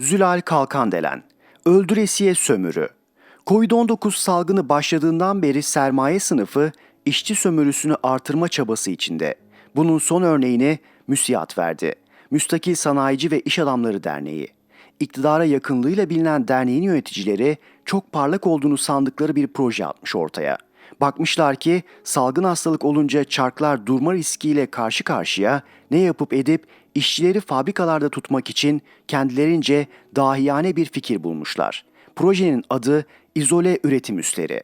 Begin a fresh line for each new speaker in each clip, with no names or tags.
Zülal Kalkandelen, öldüresiye sömürü. Covid-19 salgını başladığından beri sermaye sınıfı işçi sömürüsünü artırma çabası içinde. Bunun son örneğini müsiyat verdi. Müstakil Sanayici ve İş Adamları Derneği. İktidara yakınlığıyla bilinen derneğin yöneticileri çok parlak olduğunu sandıkları bir proje atmış ortaya. Bakmışlar ki salgın hastalık olunca çarklar durma riskiyle karşı karşıya ne yapıp edip işçileri fabrikalarda tutmak için kendilerince dahiyane bir fikir bulmuşlar. Projenin adı İzole Üretim Üsleri.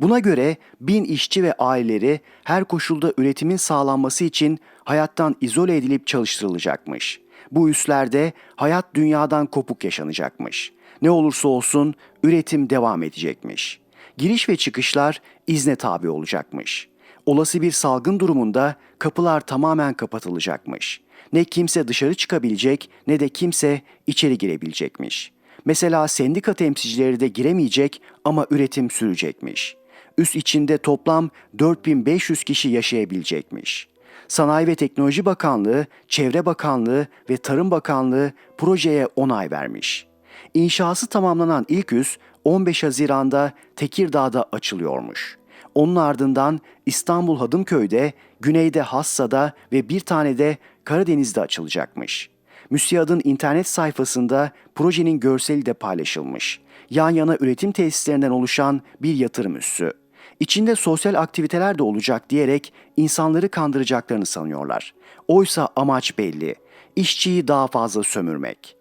Buna göre bin işçi ve aileleri her koşulda üretimin sağlanması için hayattan izole edilip çalıştırılacakmış. Bu üslerde hayat dünyadan kopuk yaşanacakmış. Ne olursa olsun üretim devam edecekmiş. Giriş ve çıkışlar izne tabi olacakmış. Olası bir salgın durumunda kapılar tamamen kapatılacakmış. Ne kimse dışarı çıkabilecek ne de kimse içeri girebilecekmiş. Mesela sendika temsilcileri de giremeyecek ama üretim sürecekmiş. Üst içinde toplam 4500 kişi yaşayabilecekmiş. Sanayi ve Teknoloji Bakanlığı, Çevre Bakanlığı ve Tarım Bakanlığı projeye onay vermiş. İnşası tamamlanan ilk üs 15 Haziran'da Tekirdağ'da açılıyormuş. Onun ardından İstanbul Hadımköy'de, güneyde Hassa'da ve bir tane de Karadeniz'de açılacakmış. MÜSİAD'ın internet sayfasında projenin görseli de paylaşılmış. Yan yana üretim tesislerinden oluşan bir yatırım üssü. İçinde sosyal aktiviteler de olacak diyerek insanları kandıracaklarını sanıyorlar. Oysa amaç belli. İşçiyi daha fazla sömürmek.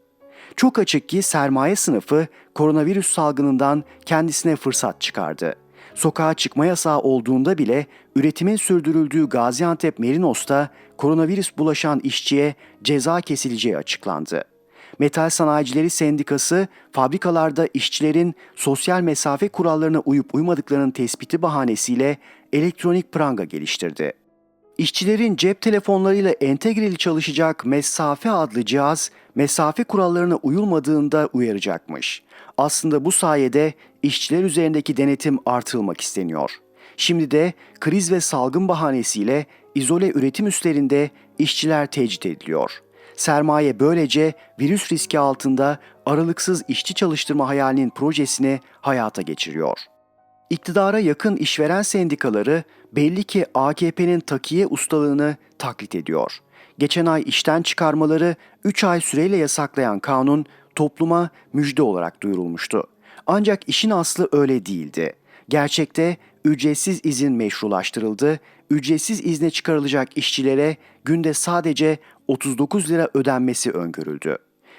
Çok açık ki sermaye sınıfı koronavirüs salgınından kendisine fırsat çıkardı. Sokağa çıkma yasağı olduğunda bile üretimin sürdürüldüğü Gaziantep Merinos'ta koronavirüs bulaşan işçiye ceza kesileceği açıklandı. Metal Sanayicileri Sendikası fabrikalarda işçilerin sosyal mesafe kurallarına uyup uymadıklarının tespiti bahanesiyle elektronik pranga geliştirdi. İşçilerin cep telefonlarıyla entegreli çalışacak Mesafe adlı cihaz mesafe kurallarına uyulmadığında uyaracakmış. Aslında bu sayede işçiler üzerindeki denetim artırılmak isteniyor. Şimdi de kriz ve salgın bahanesiyle izole üretim üslerinde işçiler tecrit ediliyor. Sermaye böylece virüs riski altında aralıksız işçi çalıştırma hayalinin projesini hayata geçiriyor. İktidara yakın işveren sendikaları belli ki AKP'nin takiye ustalığını taklit ediyor. Geçen ay işten çıkarmaları 3 ay süreyle yasaklayan kanun topluma müjde olarak duyurulmuştu. Ancak işin aslı öyle değildi. Gerçekte ücretsiz izin meşrulaştırıldı, ücretsiz izne çıkarılacak işçilere günde sadece 39 lira ödenmesi öngörüldü.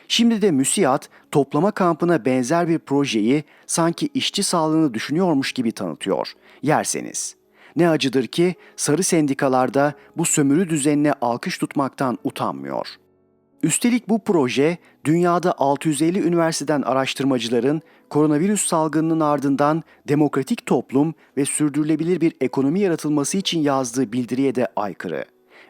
Şimdi de müsiyat toplama kampına benzer bir projeyi sanki işçi sağlığını düşünüyormuş gibi tanıtıyor. Yerseniz. Ne acıdır ki sarı sendikalarda bu sömürü düzenine alkış tutmaktan utanmıyor. Üstelik bu proje dünyada 650 üniversiteden araştırmacıların koronavirüs salgınının ardından demokratik toplum ve sürdürülebilir bir ekonomi yaratılması için yazdığı bildiriye de aykırı.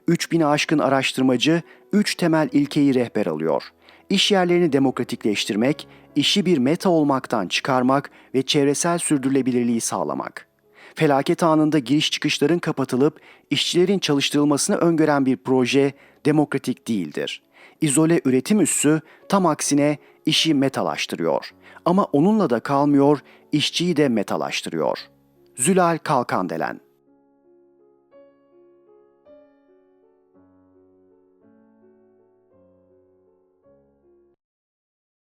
3000'e aşkın araştırmacı 3 temel ilkeyi rehber alıyor. İş yerlerini demokratikleştirmek, işi bir meta olmaktan çıkarmak ve çevresel sürdürülebilirliği sağlamak. Felaket anında giriş çıkışların kapatılıp işçilerin çalıştırılmasını öngören bir proje demokratik değildir. İzole üretim üssü tam aksine işi metalaştırıyor. Ama onunla da kalmıyor, işçiyi de metalaştırıyor. Zülal Kalkandelen